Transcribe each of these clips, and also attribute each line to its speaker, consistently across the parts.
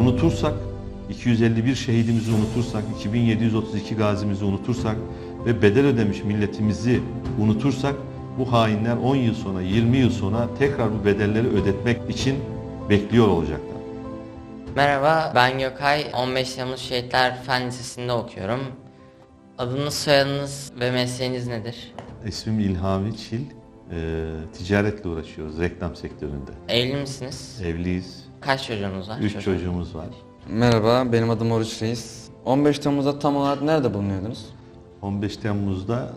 Speaker 1: unutursak, 251 şehidimizi unutursak, 2732 gazimizi unutursak ve bedel ödemiş milletimizi unutursak bu hainler 10 yıl sonra, 20 yıl sonra tekrar bu bedelleri ödetmek için bekliyor olacaklar.
Speaker 2: Merhaba, ben Gökay. 15 Temmuz Şehitler Fen Lisesi'nde okuyorum. Adınız, soyadınız ve mesleğiniz nedir?
Speaker 1: İsmim İlhami Çil, Ee, ticaretle uğraşıyoruz reklam sektöründe.
Speaker 2: Evli misiniz?
Speaker 1: Evliyiz,
Speaker 2: Kaç çocuğunuz var?
Speaker 1: 3
Speaker 2: Çocuk.
Speaker 1: çocuğumuz var.
Speaker 3: Merhaba, benim adım Oruç Reis. 15 Temmuz'da tam olarak nerede bulunuyordunuz?
Speaker 1: 15 Temmuz'da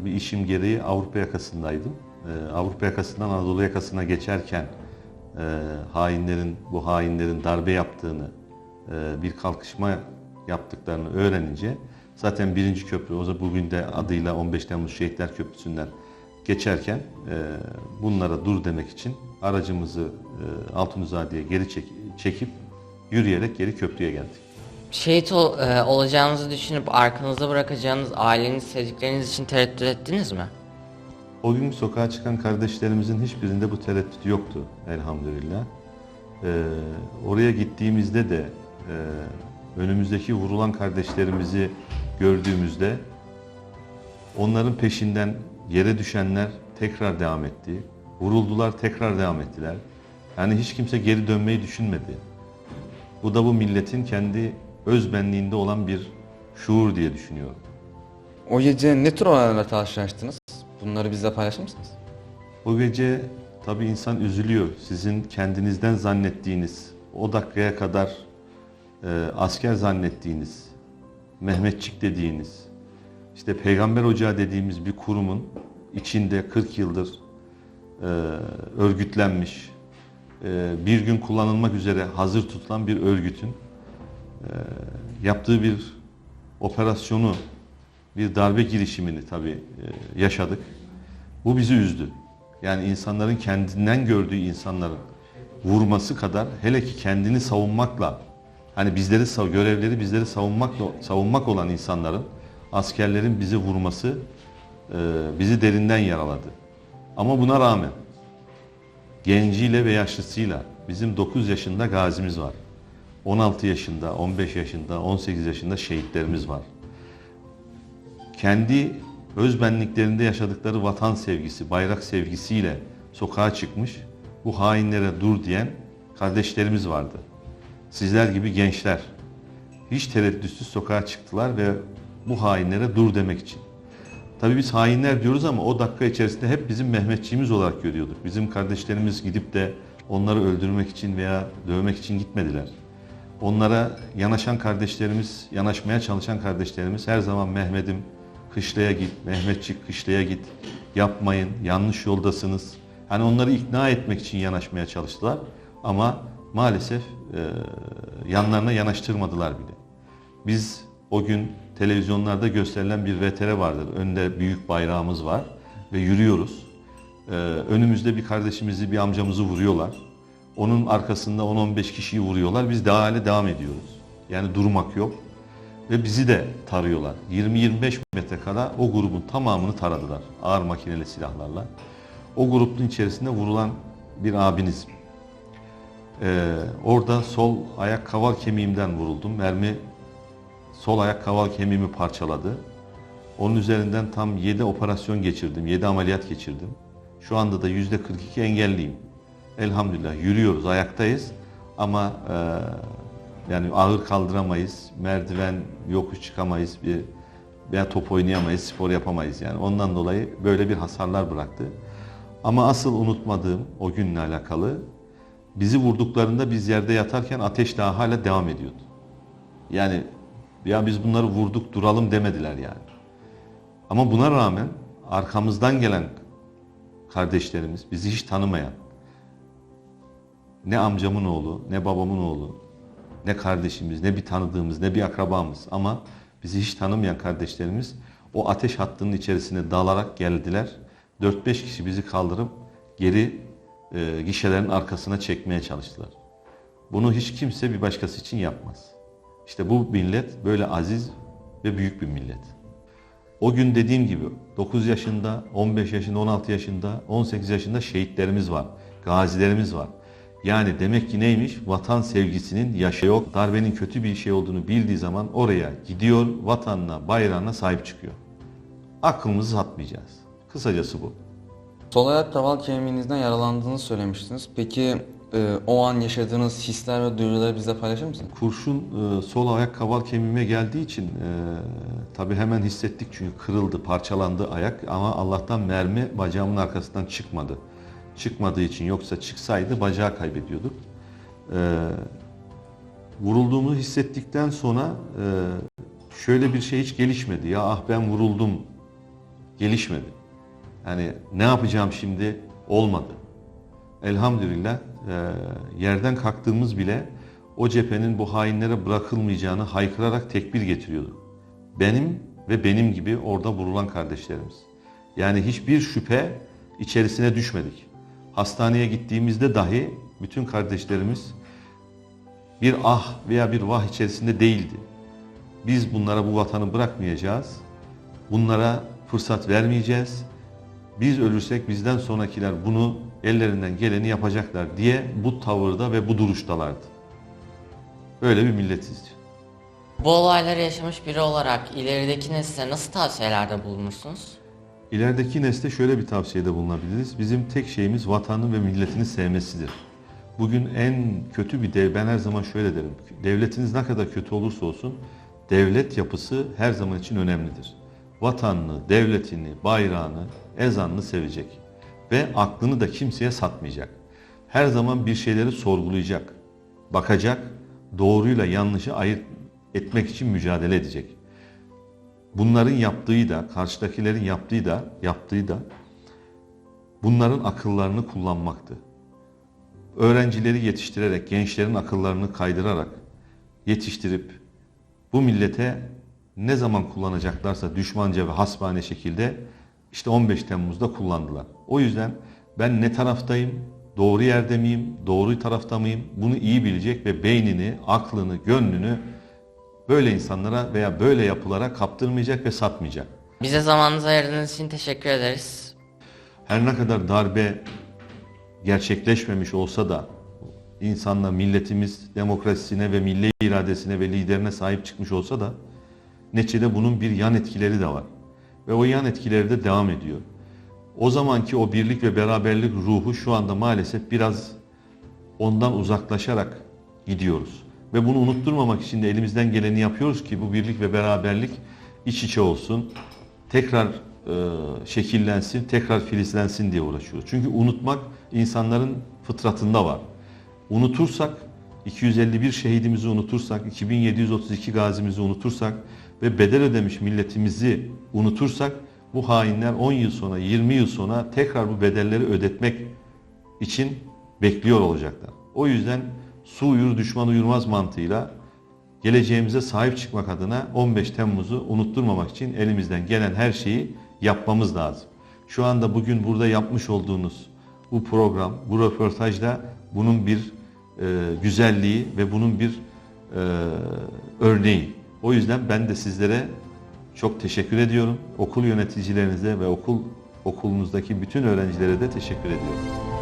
Speaker 1: e, bir işim gereği Avrupa yakasındaydım. E, Avrupa yakasından Anadolu yakasına geçerken e, hainlerin, bu hainlerin darbe yaptığını, e, bir kalkışma yaptıklarını öğrenince zaten birinci köprü, o zaman bugün de adıyla 15 Temmuz Şehitler Köprüsü'nden geçerken e, bunlara dur demek için aracımızı e, Altunizade'ye geri çek- çekip yürüyerek geri köprüye geldik.
Speaker 2: Şehit ol- e, olacağınızı düşünüp arkanızda bırakacağınız aileniz, sevdikleriniz için tereddüt ettiniz mi?
Speaker 1: O gün sokağa çıkan kardeşlerimizin hiçbirinde bu tereddüt yoktu elhamdülillah. Ee, oraya gittiğimizde de e, önümüzdeki vurulan kardeşlerimizi gördüğümüzde onların peşinden yere düşenler tekrar devam etti. Vuruldular tekrar devam ettiler. Yani hiç kimse geri dönmeyi düşünmedi. Bu da bu milletin kendi özbenliğinde olan bir şuur diye düşünüyorum.
Speaker 3: O gece ne tür olaylarla karşılaştınız? Bunları bizle paylaşır mısınız?
Speaker 1: O gece tabii insan üzülüyor. Sizin kendinizden zannettiğiniz, o dakikaya kadar e, asker zannettiğiniz, Mehmetçik dediğiniz, işte peygamber ocağı dediğimiz bir kurumun içinde 40 yıldır e, örgütlenmiş, e, bir gün kullanılmak üzere hazır tutulan bir örgütün e, yaptığı bir operasyonu, bir darbe girişimini tabii e, yaşadık. Bu bizi üzdü. Yani insanların kendinden gördüğü insanların vurması kadar hele ki kendini savunmakla hani bizleri görevleri bizleri savunmakla savunmak olan insanların askerlerin bizi vurması e, bizi derinden yaraladı. Ama buna rağmen genciyle ve yaşlısıyla bizim 9 yaşında gazimiz var. 16 yaşında, 15 yaşında, 18 yaşında şehitlerimiz var kendi özbenliklerinde yaşadıkları vatan sevgisi, bayrak sevgisiyle sokağa çıkmış, bu hainlere dur diyen kardeşlerimiz vardı. Sizler gibi gençler hiç tereddütsüz sokağa çıktılar ve bu hainlere dur demek için. Tabii biz hainler diyoruz ama o dakika içerisinde hep bizim Mehmetçiğimiz olarak görüyorduk. Bizim kardeşlerimiz gidip de onları öldürmek için veya dövmek için gitmediler. Onlara yanaşan kardeşlerimiz, yanaşmaya çalışan kardeşlerimiz her zaman Mehmet'im kışlaya git, Mehmetçik kışlaya git, yapmayın, yanlış yoldasınız. Hani onları ikna etmek için yanaşmaya çalıştılar ama maalesef e, yanlarına yanaştırmadılar bile. Biz o gün televizyonlarda gösterilen bir VTR vardır. Önde büyük bayrağımız var ve yürüyoruz. Ee, önümüzde bir kardeşimizi, bir amcamızı vuruyorlar. Onun arkasında 10-15 kişiyi vuruyorlar. Biz daha hala devam ediyoruz. Yani durmak yok. Ve bizi de tarıyorlar. 20-25 metre kadar o grubun tamamını taradılar. Ağır makineli silahlarla. O grubun içerisinde vurulan bir abiniz. Ee, orada sol ayak kaval kemiğimden vuruldum. Mermi sol ayak kaval kemiğimi parçaladı. Onun üzerinden tam 7 operasyon geçirdim, 7 ameliyat geçirdim. Şu anda da %42 engelliyim. Elhamdülillah yürüyoruz, ayaktayız ama e, yani ağır kaldıramayız, merdiven, yokuş çıkamayız, bir veya top oynayamayız, spor yapamayız yani. Ondan dolayı böyle bir hasarlar bıraktı. Ama asıl unutmadığım o günle alakalı bizi vurduklarında biz yerde yatarken ateş daha hala devam ediyordu. Yani ya biz bunları vurduk duralım demediler yani. Ama buna rağmen arkamızdan gelen kardeşlerimiz, bizi hiç tanımayan, ne amcamın oğlu, ne babamın oğlu, ne kardeşimiz, ne bir tanıdığımız, ne bir akrabamız ama bizi hiç tanımayan kardeşlerimiz o ateş hattının içerisine dalarak geldiler. 4-5 kişi bizi kaldırıp geri e, gişelerin arkasına çekmeye çalıştılar. Bunu hiç kimse bir başkası için yapmaz. İşte bu millet böyle aziz ve büyük bir millet. O gün dediğim gibi 9 yaşında, 15 yaşında, 16 yaşında, 18 yaşında şehitlerimiz var, gazilerimiz var. Yani demek ki neymiş? Vatan sevgisinin yaşı yok. Darbenin kötü bir şey olduğunu bildiği zaman oraya gidiyor, vatanına, bayrağına sahip çıkıyor. Aklımızı satmayacağız. Kısacası bu.
Speaker 3: Sol ayak kaval kemiğinizden yaralandığını söylemiştiniz. Peki e, o an yaşadığınız hisler ve duyguları bizle paylaşır mısınız?
Speaker 1: Kurşun e, sol ayak kaval kemiğime geldiği için e, tabii hemen hissettik çünkü kırıldı, parçalandı ayak ama Allah'tan mermi bacağımın arkasından çıkmadı. Çıkmadığı için yoksa çıksaydı bacağı kaybediyorduk. E, vurulduğumu hissettikten sonra e, şöyle bir şey hiç gelişmedi. Ya ah ben vuruldum gelişmedi. Yani ne yapacağım şimdi olmadı. Elhamdülillah e, yerden kalktığımız bile o cephenin bu hainlere bırakılmayacağını haykırarak tekbir getiriyorduk. Benim ve benim gibi orada vurulan kardeşlerimiz. Yani hiçbir şüphe içerisine düşmedik. Hastaneye gittiğimizde dahi bütün kardeşlerimiz bir ah veya bir vah içerisinde değildi. Biz bunlara bu vatanı bırakmayacağız. Bunlara fırsat vermeyeceğiz. Biz ölürsek bizden sonrakiler bunu ellerinden geleni yapacaklar diye bu tavırda ve bu duruştalardı. Böyle bir milletiz.
Speaker 2: Bu olayları yaşamış biri olarak ilerideki nesle nasıl tavsiyelerde bulunursunuz?
Speaker 1: İlerideki nesle şöyle bir tavsiyede bulunabiliriz. Bizim tek şeyimiz vatanı ve milletini sevmesidir. Bugün en kötü bir dev, ben her zaman şöyle derim. Devletiniz ne kadar kötü olursa olsun, devlet yapısı her zaman için önemlidir. Vatanını, devletini, bayrağını, ezanını sevecek. Ve aklını da kimseye satmayacak. Her zaman bir şeyleri sorgulayacak. Bakacak, doğruyla yanlışı ayırt etmek için mücadele edecek. Bunların yaptığı da, karşıdakilerin yaptığı da, yaptığı da bunların akıllarını kullanmaktı. Öğrencileri yetiştirerek, gençlerin akıllarını kaydırarak yetiştirip bu millete ne zaman kullanacaklarsa düşmanca ve hasbane şekilde işte 15 Temmuz'da kullandılar. O yüzden ben ne taraftayım, doğru yerde miyim, doğru tarafta mıyım bunu iyi bilecek ve beynini, aklını, gönlünü böyle insanlara veya böyle yapılara kaptırmayacak ve satmayacak.
Speaker 2: Bize zamanınızı ayırdığınız için teşekkür ederiz.
Speaker 1: Her ne kadar darbe gerçekleşmemiş olsa da insanla milletimiz demokrasisine ve milli iradesine ve liderine sahip çıkmış olsa da neticede bunun bir yan etkileri de var. Ve o yan etkileri de devam ediyor. O zamanki o birlik ve beraberlik ruhu şu anda maalesef biraz ondan uzaklaşarak gidiyoruz. Ve bunu unutturmamak için de elimizden geleni yapıyoruz ki bu birlik ve beraberlik iç içe olsun. Tekrar e, şekillensin, tekrar filizlensin diye uğraşıyoruz. Çünkü unutmak insanların fıtratında var. Unutursak, 251 şehidimizi unutursak, 2732 gazimizi unutursak ve bedel ödemiş milletimizi unutursak bu hainler 10 yıl sonra, 20 yıl sonra tekrar bu bedelleri ödetmek için bekliyor olacaklar. O yüzden su uyur düşman uyurmaz mantığıyla geleceğimize sahip çıkmak adına 15 Temmuz'u unutturmamak için elimizden gelen her şeyi yapmamız lazım. Şu anda bugün burada yapmış olduğunuz bu program, bu röportajda bunun bir e, güzelliği ve bunun bir e, örneği. O yüzden ben de sizlere çok teşekkür ediyorum. Okul yöneticilerinize ve okul okulunuzdaki bütün öğrencilere de teşekkür ediyorum.